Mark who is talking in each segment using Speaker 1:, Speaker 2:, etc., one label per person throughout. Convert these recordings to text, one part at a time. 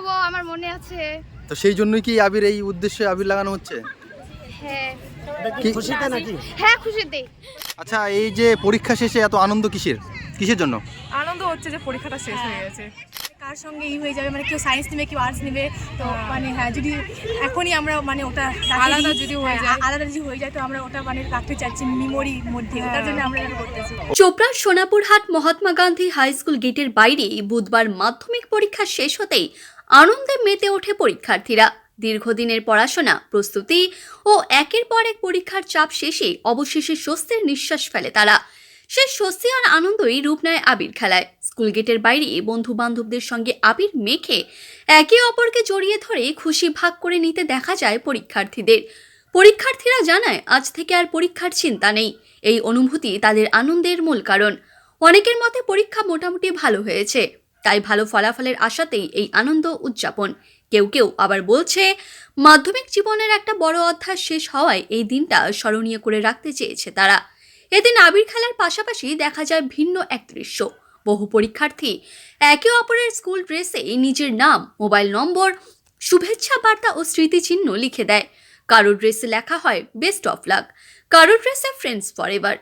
Speaker 1: আমার মনে আছে।
Speaker 2: তো সেই জন্যই কি আবির এই উদ্দেশ্যে আবির লাগানো হচ্ছে?
Speaker 1: হ্যাঁ।
Speaker 3: খুশিতে নাকি?
Speaker 1: হ্যাঁ খুশিতে।
Speaker 2: আচ্ছা এই যে পরীক্ষা শেষে এত আনন্দ কিসের? কিসের জন্য?
Speaker 4: আনন্দ হচ্ছে যে পরীক্ষাটা শেষ হয়ে গেছে।
Speaker 5: কার সঙ্গে ই হয়ে যাবে মানে কেউ সায়েন্স নেবে কেউ আর্টস নেবে তো মানে হ্যাঁ যদি এখনই আমরা মানে ওটা
Speaker 4: আলাদা যদি হয়ে
Speaker 5: হ্যাঁ,
Speaker 4: যায়।
Speaker 5: আলাদা যদি হয়ে যায় তো আমরা ওটা মানে রাখতে চাচ্ছি মেমোরির মধ্যে। ওটার জন্য আমরা এটা করতেছি।
Speaker 6: চোপড়ার সোনাপুরহাট মহাত্মা গান্ধী হাই স্কুল গেটের বাইরে বুধবার মাধ্যমিক পরীক্ষা শেষ হতেই আনন্দে মেতে ওঠে পরীক্ষার্থীরা। দীর্ঘদিনের পড়াশোনা প্রস্তুতি ও একের পর এক পরীক্ষার চাপ শেষে অবশেষে স্বস্তির নিঃশ্বাস ফেলে তারা। সে স্বস্তি আর আনন্দই রূপ নেয় আবির খেলায়। স্কুল গেটের বাইরে বন্ধু বান্ধবদের সঙ্গে আবির মেখে একে অপরকে জড়িয়ে ধরে খুশি ভাগ করে নিতে দেখা যায় পরীক্ষার্থীদের। পরীক্ষার্থীরা জানায়, আজ থেকে আর পরীক্ষার চিন্তা নেই। এই অনুভূতি তাদের আনন্দের মূল কারণ। অনেকের মতে পরীক্ষা মোটামুটি ভালো হয়েছে। তাই ভালো ফলাফলের আশাতেই এই আনন্দ উদযাপন। কেউ কেউ আবার বলছে, মাধ্যমিক জীবনের একটা বড় অধ্যায় শেষ হওয়ায় এই দিনটা স্মরণীয় করে রাখতে চেয়েছে তারা। এদিন আবির খেলার পাশাপাশি দেখা যায় ভিন্ন এক দৃশ্য। বহু পরীক্ষার্থী একে অপরের স্কুল ড্রেসে নিজের নাম, মোবাইল নম্বর, শুভেচ্ছা বার্তা ও স্মৃতিচিহ্ন লিখে দেয়। কারোর ড্রেসে লেখা হয় বেস্ট অফ লাক কারোর ড্রেসে ফ্রেন্ডস ফরএভার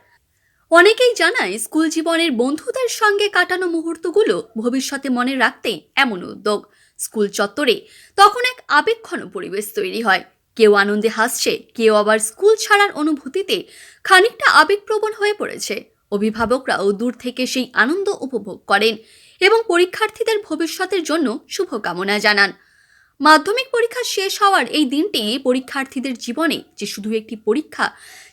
Speaker 6: অনেকেই জানায়, স্কুল জীবনের বন্ধুদের সঙ্গে কাটানো মুহূর্তগুলো ভবিষ্যতে মনে রাখতে এমন উদ্যোগ। স্কুল চত্বরে তখন এক আবেগঘন পরিবেশ তৈরি হয়। কেউ আনন্দে হাসছে, কেউ আবার স্কুল ছাড়ার অনুভূতিতে খানিকটা আবেগপ্রবণ হয়ে পড়েছে। অভিভাবকরাও দূর থেকে সেই আনন্দ উপভোগ করেন এবং পরীক্ষার্থীদের ভবিষ্যতের জন্য শুভকামনা জানান। মাধ্যমিক পরীক্ষা শেষ হওয়ার এই দিনটি পরীক্ষার্থীদের জীবনে যে শুধু একটি পরীক্ষা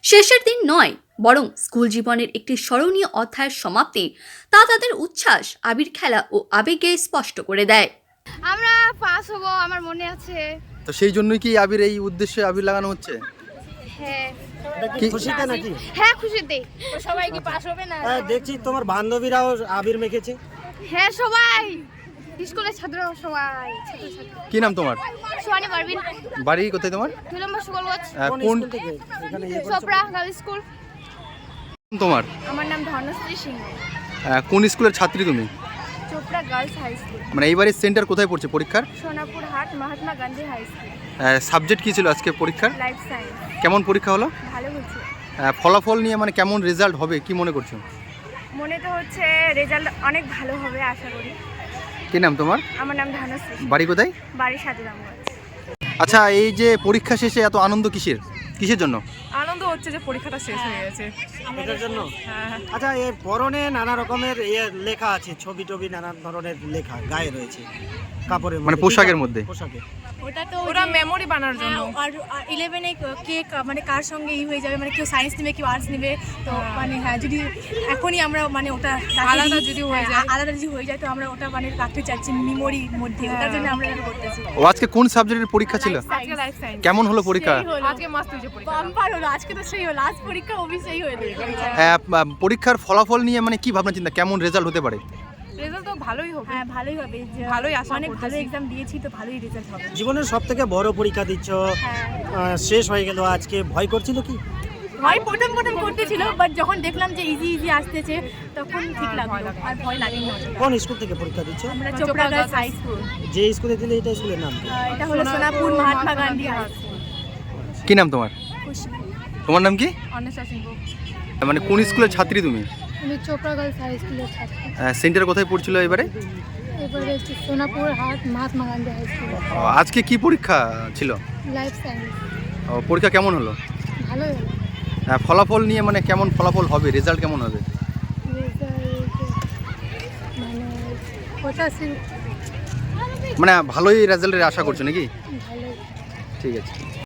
Speaker 6: শেষের দিন নয় বরং স্কুল জীবনের একটি স্মরণীয় অধ্যায়ের সমাপ্তি তা তাদের উচ্ছ্বাস আবির খেলা ও আবেগে স্পষ্ট করে দেয়।
Speaker 1: আমরা পাস হব আমার মনে আছে।
Speaker 2: তো সেই জন্যই কি আবির এই উদ্দেশ্যে আবির লাগানো হচ্ছে?
Speaker 1: হ্যাঁ।
Speaker 3: খুশিতে নাকি?
Speaker 1: হ্যাঁ খুশিতে।
Speaker 5: সবাই কি পাস হবে না?
Speaker 3: হ্যাঁ, দেখছি তোমার বান্ধবীরাও আবির মেখেছে।
Speaker 1: হ্যাঁ সবাই। স্কুলের ছাত্র সবাই
Speaker 2: কি নাম তোমার?
Speaker 1: পারবিন
Speaker 2: বাড়ি কোথায় তোমার?
Speaker 1: দুই নম্বর সুগলগঞ্জ
Speaker 3: কোন
Speaker 2: কোন
Speaker 3: স্কুল থেকে? এখানে ইয়ে?
Speaker 1: Chopra girls school.
Speaker 2: তোমার?
Speaker 1: আমার নাম ধর্ণশ্রী সিংহ।
Speaker 2: আহ, কোন স্কুলের ছাত্রী তুমি?
Speaker 1: Chopra girls high school.
Speaker 2: মানে এইবারের সেন্টার কোথায় পড়ছে পরীক্ষার?
Speaker 1: Sonapur Hat Mahatma Gandhi high school.
Speaker 2: Subject কি ছিল আজকে পরীক্ষার?
Speaker 1: লাইফ সায়েন্স
Speaker 2: কেমন পরীক্ষা হলো?
Speaker 1: ভালো হচ্ছে
Speaker 2: ফলাফল নিয়ে মানে কেমন রেজাল্ট হবে কি মনে করছ?
Speaker 1: মনে তো হচ্ছে রেজাল্ট অনেক ভালো হবে আশা করি।
Speaker 2: কি নাম তোমার?
Speaker 1: আমার নাম ধনশ্রী।
Speaker 2: বাড়ি কোথায়? আচ্ছা এই যে পরীক্ষা শেষে এত আনন্দ কিসের? কিসের জন্য?
Speaker 4: আনন্দ হচ্ছে যে পরীক্ষাটা শেষ হয়ে গেছে।
Speaker 3: এটার জন্য?
Speaker 4: হ্যাঁ হ্যাঁ।
Speaker 3: আচ্ছা এর পরনে নানা রকমের ইয়ে লেখা আছে ছবি টবি নানান ধরনের লেখা গায়ে রয়েছে কাপড়ের
Speaker 2: মানে পোশাকের মধ্যে?
Speaker 3: পোশাকে।
Speaker 5: ওটা তো
Speaker 4: ওরা মেমোরি বানানোর জন্য
Speaker 5: হ্যাঁ, আর ইলেভেনে কে মানে কার সঙ্গে ই হয়ে যাবে? মানে কেউ সায়েন্স নেবে কেউ আর্টস নেবে। তো মানে হ্যাঁ যদি এখনই আমরা মানে ওটা
Speaker 4: আলাদা যদি হয়ে
Speaker 5: হ্যাঁ,
Speaker 4: যায়।
Speaker 5: আলাদা যদি হয়ে যায় তো আমরা ওটা মানে রাখতে চাচ্ছি মেমোরির মধ্যে। ওটার জন্য আমরা এটা করতেছি।
Speaker 2: ও আজকে কোন সাবজেক্টের পরীক্ষা ছিল?
Speaker 4: আজকে লাইফ সায়েন্স
Speaker 2: কেমন হলো পরীক্ষা?
Speaker 4: আজকে মাস্ট হয়েছে পরীক্ষা।
Speaker 5: বাম্পার হলো আজকে তো সেই হলো আজ পরীক্ষা হয়ে
Speaker 2: পরীক্ষার ফলাফল নিয়ে মানে কি ভাবনা চিন্তা? কেমন রেজাল্ট হতে পারে?
Speaker 4: রেজাল্ট তো ভালোই হবে।
Speaker 5: হ্যাঁ ভালোই হবে।
Speaker 4: ভালোই আশা
Speaker 5: অনেক ভালো এক্সাম দিয়েছি তো ভালোই রেজাল্ট হবে।
Speaker 3: জীবনের সব থেকে বড় পরীক্ষা দিচ্ছ
Speaker 5: হ্যাঁ।
Speaker 3: শেষ হয়ে গেল আজকে ভয় করছিল কি?
Speaker 5: ভয় প্রথম প্রথম করতেছিল বাট যখন দেখলাম যে ইজি ইজি আসতেছে তখন ঠিক লাগল আর ভয় লাগেনি।
Speaker 3: কোন স্কুল থেকে পরীক্ষা দিচ্ছ?
Speaker 5: আমরা
Speaker 4: Chopra
Speaker 5: Chopra girls high school
Speaker 3: যে স্কুলে দিলে এটা স্কুলের নাম
Speaker 5: এটা হলো সোনাপুর মহাত্মা গান্ধী হাই
Speaker 2: কি নাম তোমার? তোমার নাম কি? মানে কোন স্কুলের ছাত্রী তুমি?
Speaker 1: আমি চোপড়া গার্লস হাই স্কুলের ছাত্রী।
Speaker 2: সেন্টার কোথায় পড়ছিল এবারে?
Speaker 1: এবারে সোনাপুর হাট মহাত্মা গান্ধী হাই স্কুল।
Speaker 2: ও, আজকে কি পরীক্ষা ছিল?
Speaker 1: Life science.
Speaker 2: ও, পরীক্ষা কেমন হলো?
Speaker 1: হলো।
Speaker 2: ফলাফল নিয়ে মানে কেমন ফলাফল হবে? রেজাল্ট কেমন হবে?
Speaker 1: মানে
Speaker 2: মানে ভালোই রেজাল্টের আশা করছ নাকি? ঠিক আছে।